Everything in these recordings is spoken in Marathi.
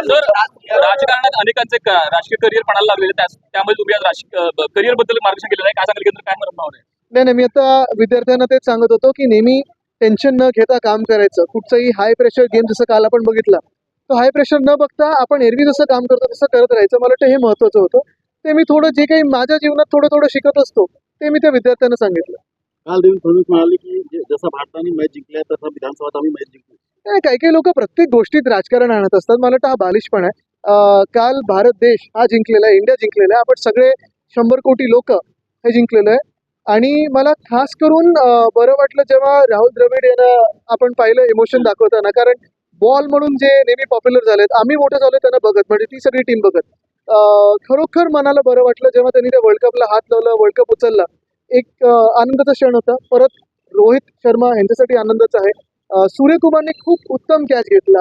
सर राजकारणात अनेकांचे क- राजकीय करिअर पणाला लागलेले त्या- त्यामुळे तुम्ही आज राजकीय करिअरबद्दल मार्गदर्शन केलेलं आहे. काय सांगाल केंद्र काय आहे नाही नाही मी आता विद्यार्थ्यांना तेच सांगत होतो की नेहमी टेन्शन न घेता काम करायचं. कुठचंही हाय प्रेशर गेम जसं काल आपण बघितला तो हाय प्रेशर न बघता आपण एरवी जसं काम करतो तसं करत राहायचं. मला वाटतं हे महत्वाचं होतं. ते मी थोडं जे काही माझ्या जीवनात थोडं थोडं शिकत असतो ते मी त्या विद्यार्थ्यांना सांगितलं. काल फडणवीस म्हणाले की जसं भारताने मॅच जिंकल्या तसं विधानसभात आम्ही मॅच जिंकू नाही काही काही लोक प्रत्येक गोष्टीत राजकारण आणत असतात. मला वाटतं हा बालिशपण आहे. काल भारत देश हा जिंकलेला आहे इंडिया जिंकलेला आहे. आपण सगळे शंभर कोटी लोक हे जिंकलेलं आहे. आणि मला खास करून बरं वाटलं जेव्हा राहुल द्रविड यांना आपण पाहिलं इमोशन दाखवताना. कारण बॉल म्हणून जे नेहमी पॉप्युलर झालेत आम्ही मोठे झालो त्यांना बघत म्हणजे ती सगळी टीम बघत. खरोखर मनाला बरं वाटलं जेव्हा त्यांनी त्या वर्ल्ड कपला हात लावला वर्ल्ड कप उचलला. एक आनंदाचा क्षण होता. परत रोहित शर्मा यांच्यासाठी आनंदाचा आहे. सूर्यकुमारने खूप उत्तम कॅच घेतला.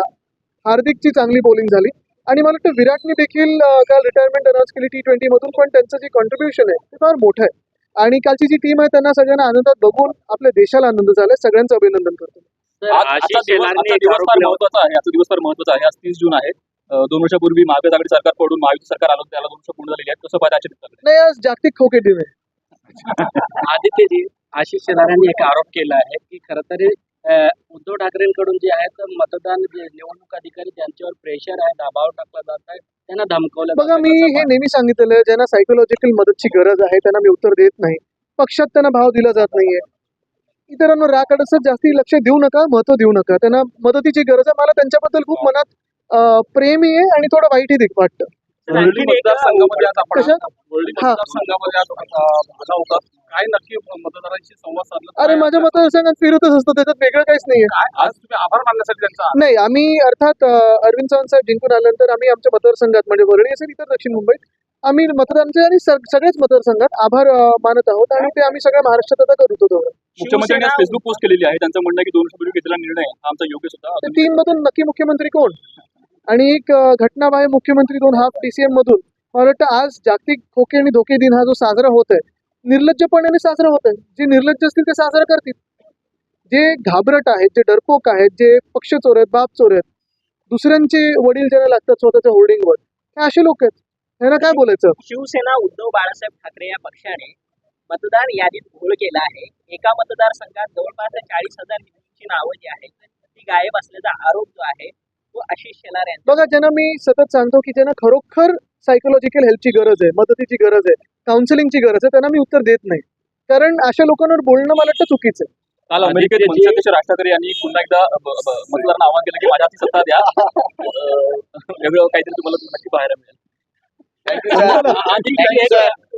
हार्दिकची चांगली बॉलिंग झाली. आणि मला वाटतं विराटने देखील काल रिटायरमेंट अनाऊन्स केली टी ट्वेंटी मधून पण त्यांचं जे कॉन्ट्रीब्युशन आहे ते फार मोठं आहे. आणि कालची जी टीम आहे त्यांना सगळ्यांना आनंदात बघून आपल्या देशाला आनंद झालाय. सगळ्यांचं अभिनंदन करतो. दिवस फार महत्त्वाचा आहे. आहे. आज तीस जून आहे. दोन वर्षापूर्वी महाविकास आघाडी सरकार पडून महायुती सरकार आलं त्याला दोन वर्ष पूर्ण झालेली आहेत. कसं पाहिजे नाही आज जागतिक खोके दिन आहे. आदित्यजी आशिष शेलार यांनी एक आरोप केला आहे की खरं तर उद्धव ठाकरेंकडून जे आहे तर मतदान जे निवडणूक अधिकारी त्यांच्यावर प्रेशर आहे दबाव टाकला जात आहे त्यांना धमकवलं बघा. मी हे? नेहमी सांगितलेलं ज्यांना सायकोलॉजिकल मदतची गरज आहे त्यांना मी उत्तर देत नाही. पक्षात त्यांना भाव दिला जात नाहीये. इतरांवर राग असं जास्ती लक्ष देऊ नका महत्त्व देऊ नका. त्यांना मदतीची गरज आहे. मला त्यांच्याबद्दल खूप मनात अं, प्रेमही आहे आणि थोडं वाईटही वाटतं. मतदारसंघामध्ये आज आपण. मतदारसंघामध्ये आज आला होता काय नक्की मतदारांशी संवाद साधला? अरे माझ्या मतदारसंघात फिरतच असतो त्याच्यात वेगळं काहीच नाहीये. काय? आज तुम्ही आभार मानण्यासाठी त्यांचा नाही आम्ही अर्थात अरविंद चव्हाण साहेब जिंकून आल्यानंतर आम्ही आमच्या मतदारसंघात म्हणजे वरळी असेल इतर दक्षिण मुंबईत आम्ही मतदारांचे आणि सग- सगळेच मतदारसंघात आभार मानत आहोत आणि ते आम्ही सगळ्या महाराष्ट्रात आता करत होतो मुख्यमंत्र्यांनी आज फेसबुक पोस्ट केलेली आहे. त्यांचं म्हणणं की दोन वर्षापूर्वी घेतलेला निर्णय आमचा योग्य सुद्धा तीन मधून नक्की मुख्यमंत्री कोण? आणि एक अं, घटनाबाह्य मुख्यमंत्री दोन हाफ टीसीएम मधून मला वाटतं आज जागतिक खोके आणि धोके दिन हा जो साजरा होत आहे निर्लज्जपणाने साजरा होत आहे जे निर्लज्ज असतील ते साजरा करतील. जे घाबरट आहेत जे डरपोक आहेत जे पक्ष चोर आहेत बाप चोर आहेत दुसऱ्यांचे वडील ज्यांना लागतात स्वतःच्या होर्डिंगवर हे असे लोक आहेत. त्यांना काय बोलायचं? शिवसेना उद्धव बाळासाहेब ठाकरे या पक्षाने मतदार यादीत घोळ केला आहे. एका मतदारसंघात जवळपास चाळीस हजार नावं जी आहेत ती गायब असल्याचा आरोप जो आहे तो आशिष शेलार यांचा. बघा ज्यांना मी सतत सांगतो की ज्यांना खरोखर सायकोलॉजिकल हेल्पची गरज आहे मदतीची गरज आहे काउन्सिलिंगची गरज आहे त्यांना मी उत्तर देत नाही. कारण अशा लोकांवर बोलणं मला वाटतं चुकीचं आहे. काल अमेरिकेत मनशाध्यक्ष राज ठाकरे यांनी पुन्हा एकदा मतदारांना आवाहन केलं की माझ्या हाती सत्ता द्या. वेगळं काहीतरी तुम्हाला नक्की पाहायला मिळेल.